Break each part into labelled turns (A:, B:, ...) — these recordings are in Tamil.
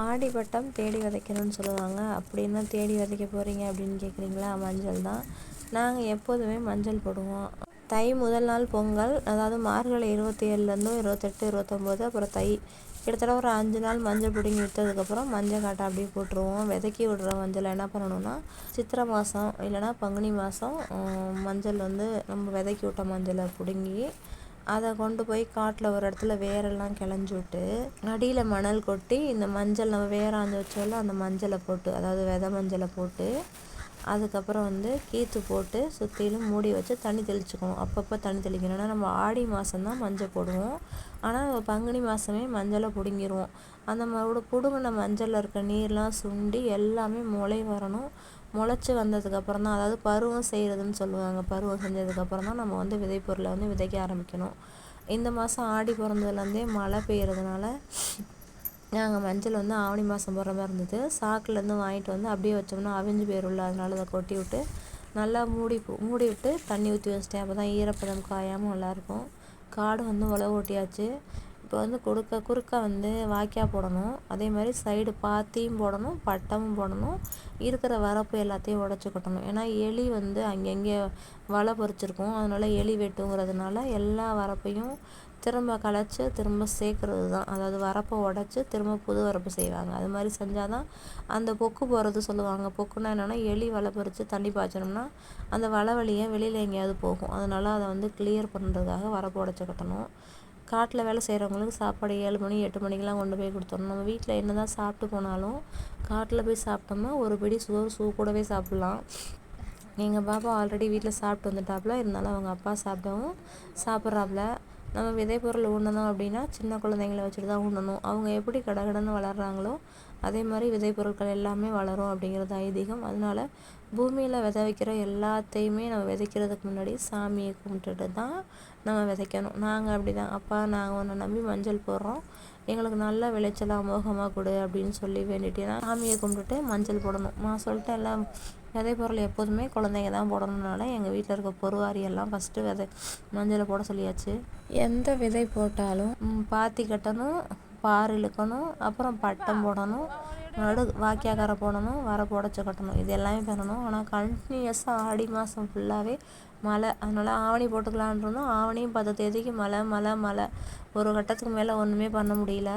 A: ஆடி பட்டம் தேடி விதைக்கணும்னு சொல்லுவாங்க. அப்படின்னா தேடி விதைக்க போகிறீங்க அப்படின்னு கேட்குறீங்களா மஞ்சள் தான். நாங்கள் எப்போதுமே மஞ்சள் போடுவோம். தை முதல் நாள் பொங்கல் அதாவது மார்கழி இருபத்தி ஏழுலேருந்தும் இருபத்தெட்டு இருபத்தொம்போது அப்புறம் தை. கிட்டத்தட்ட ஒரு அஞ்சு நாள் மஞ்சள் பிடுங்கி விற்றதுக்கப்புறம் மஞ்சள் காட்டை அப்படியே போட்டுருவோம். விதைக்கி விடுற மஞ்சள் என்ன பண்ணணும்னா சித்திரை மாதம் இல்லைனா பங்குனி மாதம் மஞ்சள் வந்து நம்ம விதைக்கி விட்ட மஞ்சளை பிடுங்கி அதை கொண்டு போய் காட்டில் ஒரு இடத்துல வேரெல்லாம் கிளஞ்சி விட்டு அடியில் மணல் கொட்டி இந்த மஞ்சள் நம்ம வேராஞ்சு வச்சோல்ல அந்த மஞ்சளை போட்டு அதாவது வித மஞ்சளை போட்டு அதுக்கப்புறம் வந்து கீற்று போட்டு சுற்றிலும் மூடி வச்சு தண்ணி தெளிச்சுக்கணும் அப்பப்போ தண்ணி தெளிக்கணும் ஏன்னா நம்ம ஆடி மாதம்தான் மஞ்சள் போடுவோம். ஆனால் பங்குனி மாதமே மஞ்சளை பிடுங்கிடுவோம் அந்த மறுபடி பிடுங்கின மஞ்சளில் இருக்க நீர்லாம் சுண்டி எல்லாமே முளை வரணும். முளைச்சி வந்ததுக்கப்புறம் தான் அதாவது பருவம் செய்கிறதுன்னு சொல்லுவாங்க. பருவம் செஞ்சதுக்கப்புறம் தான் நம்ம வந்து விதைப்பொருளை வந்து விதைக்க ஆரம்பிக்கணும். இந்த மாதம் ஆடி பிறந்ததுலேருந்தே மழை பெய்கிறதுனால நாங்கள் மஞ்சள் வந்து ஆவணி மாதம் போடுற மாதிரி இருந்தது. சாக்குலேருந்து வாங்கிட்டு வந்து அப்படியே வச்சோம்னா அவிஞ்சு போயிரும்ல அதனால அதை கொட்டி விட்டு நல்லா மூடி மூடி விட்டு தண்ணி ஊற்றி வச்சிட்டேன். அப்போ தான் ஈரப்பதம் காயாமல் நல்லாயிருக்கும் காடு வந்து உழவு ஓட்டியாச்சு. இப்போ வந்து கொடுக்க குறுக்க வந்து வாய்க்கால் போடணும். அதே மாதிரி சைடு பாத்தியும் போடணும் பட்டமும் போடணும். இருக்கிற வரப்பு எல்லாத்தையும் உடச்சி கொட்டணும். ஏன்னா எலி வந்து அங்கங்கே வலை பறிச்சிருக்கும். அதனால் எலி வெட்டுங்கிறதுனால எல்லா வரப்பையும் திரும்ப களைச்சி திரும்ப சேர்க்குறது தான். அதாவது வரப்பை உடச்சி திரும்ப புது வரப்பு செய்வாங்க. அது மாதிரி செஞ்சால் தான் அந்த பொக்கு போகிறது சொல்லுவாங்க. பொக்குன்னா என்னென்னா எலி வலை பறித்து தண்ணி பாய்ச்சணும்னா அந்த வலை வழியாக வெளியில் எங்கேயாவது போகும். அதனால் அதை வந்து கிளியர் பண்ணுறதுக்காக வரப்பு உடச்சி கட்டணும். காட்டில் வேலை செய்கிறவங்களுக்கு சாப்பாடு ஏழு மணி எட்டு மணிக்கெலாம் கொண்டு போய் கொடுத்துடணும். நம்ம வீட்டில் என்ன தான் சாப்பிட்டு போனாலும் காட்டில் போய் சாப்பிட்டோம்னா ஒரு பிடி சோறு சூ கூடவே சாப்பிட்லாம். எங்கள் பாப்பா ஆல்ரெடி வீட்டில் சாப்பிட்டு வந்துட்டாப்புல. இருந்தாலும் அவங்க அப்பா சாப்பிடவும் சாப்பிட்றாப்புல. நம்ம விதைப்பொருள் ஊண்டணும் அப்படின்னா சின்ன குழந்தைங்கள வச்சுட்டு தான் ஊண்டணும் அவங்க எப்படி கடகடன்னு வளர்கிறாங்களோ அதே மாதிரி விதைப்பொருட்கள் எல்லாமே வளரும் அப்படிங்கிறது ஐதீகம். அதனால பூமியில் விதை வைக்கிற எல்லாத்தையுமே நம்ம விதைக்கிறதுக்கு முன்னாடி சாமியை கும்பிட்டுட்டு தான் நம்ம விதைக்கணும். நாங்கள் அப்படி தான் அப்பா நாங்கள் ஒன்று நம்பி மஞ்சள் போடுறோம். எங்களுக்கு நல்ல விளைச்சலாக மோகமாக கொடு அப்படின்னு சொல்லி வேண்டிட்டு சாமியை கும்பிட்டுட்டு மஞ்சள் போடணும். நான் சொல்லிட்டு எல்லாம் விதை பொருள் எப்போதுமே குழந்தைங்க தான் போடணுனால எங்கள் வீட்டில் இருக்க பொறுவாரி எல்லாம் ஃபஸ்ட்டு விதை மஞ்சளை போட சொல்லியாச்சு. எந்த விதை போட்டாலும்? பாத்தி கட்டணும் பார் இழுக்கணும் அப்புறம் பட்டம் போடணும் நடு வாக்கியாக்காரை போடணும் வர புடச்சி கட்டணும் இது எல்லாமே பண்ணணும். ஆனால் கண்டினியூஸாக ஆடி மாதம் ஃபுல்லாகவே மழை. அதனால் ஆவணி போட்டுக்கலான் இருந்தோம் ஆவணியும் பத்து தேதிக்கு மழை மழை மழை. ஒரு கட்டத்துக்கு மேலே ஒன்றுமே பண்ண முடியல.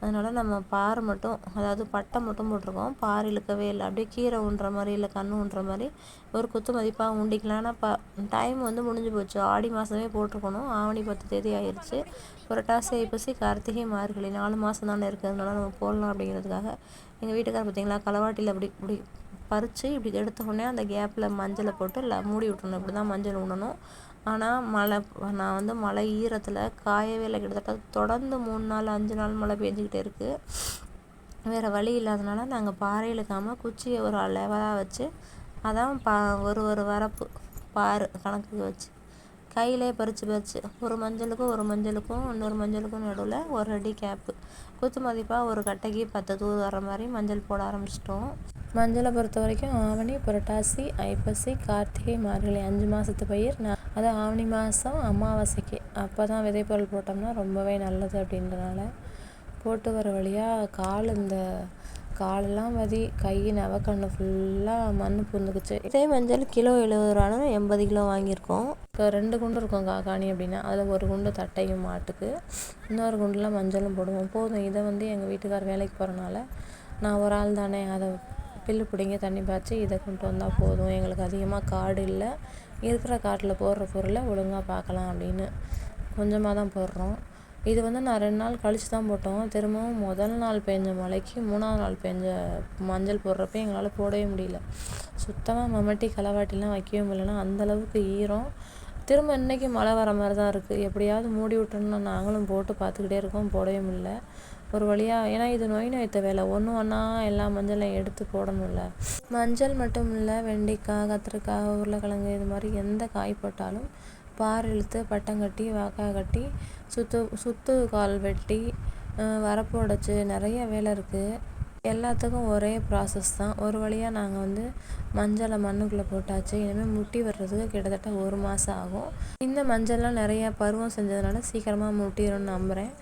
A: அதனால் நம்ம பாறை மட்டும் அதாவது பட்டை மட்டும் போட்டிருக்கோம். பார் இழுக்கவே இல்லை. அப்படியே கீரை ஊன்ற மாதிரி இல்லை கன்று ஊன்ற மாதிரி. ஒரு குத்து மதிப்பாக உண்டிக்கலாம் ஆனால் ப டைம் வந்து முடிஞ்சு போச்சு. ஆடி மாதமே போட்டிருக்கணும். ஆவணி பத்து தேதி ஆயிடுச்சு புரட்டாசி ஐப்பசி கார்த்திகை மார்கழி நாலு மாதம் தானே இருக்கிறதுனால நம்ம போடலாம் அப்படிங்கிறதுக்காக எங்கள் வீட்டுக்கார பார்த்திங்களா களவாட்டியில் அப்படி இப்படி பறித்து இப்படி எடுத்த உடனே அந்த கேப்பில் மஞ்சளை போட்டு ல மூடி விட்ணும் இப்படி தான் மஞ்சள் உண்ணணும் ஆனால் மழை நான் வந்து மழை ஈரத்தில் காயவே இல்லை. கிட்டத்தட்ட தொடர்ந்து மூணு நாள் அஞ்சு நாள் மழை பெஞ்சிக்கிட்டே இருக்குது வேறு வழி இல்லாதனால நாங்கள் பாறை இழுக்காமல் குச்சியை ஒரு லெவலாக வச்சு அதான் பா ஒரு ஒரு வரப்பு பாறு கணக்குக்கு வச்சு கையிலே பறித்து பறித்து ஒரு மஞ்சளுக்கும் ஒரு மஞ்சளுக்கும் இன்னொரு மஞ்சளுக்கும் நடுவில் ஒரு அடி கேப்பு குத்து மதிப்பாக ஒரு கட்டைக்கு பத்து தூர் வர மாதிரி மஞ்சள் போட ஆரம்பிச்சிட்டோம். மஞ்சளை பொறுத்த வரைக்கும் ஆவணி புரட்டாசி ஐப்பசி கார்த்திகை மார்கழி அஞ்சு மாதத்து பயிர். நான் அது ஆவணி மாதம் அமாவாசைக்கு. அப்போ தான் விதைப்பொருள் போட்டோம்னா ரொம்பவே நல்லது அப்படின்றனால போட்டு வர வழியாக கால் இந்த காலெல்லாம் வதி கை நவக்கண்ணு ஃபுல்லாக மண் பூந்துக்குச்சு இதே மஞ்சள் கிலோ எழுபது ரூபான்னு எண்பது கிலோ வாங்கியிருக்கோம். இப்போ ரெண்டு குண்டு இருக்கும் காக்காணி அப்படின்னா. அதில் ஒரு குண்டு தட்டையும் மாட்டுக்கு. இன்னொரு குண்டில் மஞ்சளும் போடுவோம். போதும். இதை வந்து எங்கள் வீட்டுக்கார் வேலைக்கு போகிறனால நான் ஒரு ஆள் தானே. அதை பில்லு பிடிங்கி தண்ணி பாய்ச்சி இதை கொண்டு வந்தால் போதும். எங்களுக்கு அதிகமாக காடு இல்லை. இருக்கிற காட்டில் போடுற பொருளை ஒழுங்காக பார்க்கலாம் அப்படின்னு கொஞ்சமாக தான் போடுறோம். இது வந்து நான் ரெண்டு நாள் கழித்து தான் போட்டோம். திரும்பவும் முதல் நாள் பெஞ்ச மழைக்கு மூணாவது நாள் பெஞ்ச மஞ்சள் போடுறப்ப எங்களால் போடவே முடியல. சுத்தமாக மம்மட்டி களவாட்டிலாம் வைக்கவே முடியலன்னா அந்தளவுக்கு ஈரம். திரும்ப இன்றைக்கி மழை வர மாதிரி தான் இருக்குது எப்படியாவது மூடி விட்டுருன்னு நாங்களும் போட்டு பார்த்துக்கிட்டே இருக்கோம். போடவே முடியல. ஒரு வழியாக ஏன்னா இது நோய் நோய்த்த வேலை. ஒன்று ஒன்றா எல்லா மஞ்சளையும் எடுத்து போடணும்ல. மஞ்சள் மட்டும் இல்லை வெண்டைக்காய் கத்திரிக்காய் உருளைக்கிழங்கு இது மாதிரி எந்த காய் போட்டாலும் பார் இழுத்து பட்டம் கட்டி வாக்காய் கட்டி சுத்து சுத்து கால் வெட்டி வரப்பு உடச்சி நிறைய வேலை இருக்குது எல்லாத்துக்கும் ஒரே ப்ராசஸ் தான். ஒரு வழியாக நாங்கள் வந்து மஞ்சளை மண்ணுக்குள்ளே போட்டாச்சு. இனிமேல் முட்டி வர்றதுக்கு கிட்டத்தட்ட ஒரு மாதம் ஆகும். இந்த மஞ்சள்லாம் நிறையா பருவம் செஞ்சதுனால சீக்கிரமாக முட்டிடும்னு நம்புகிறேன்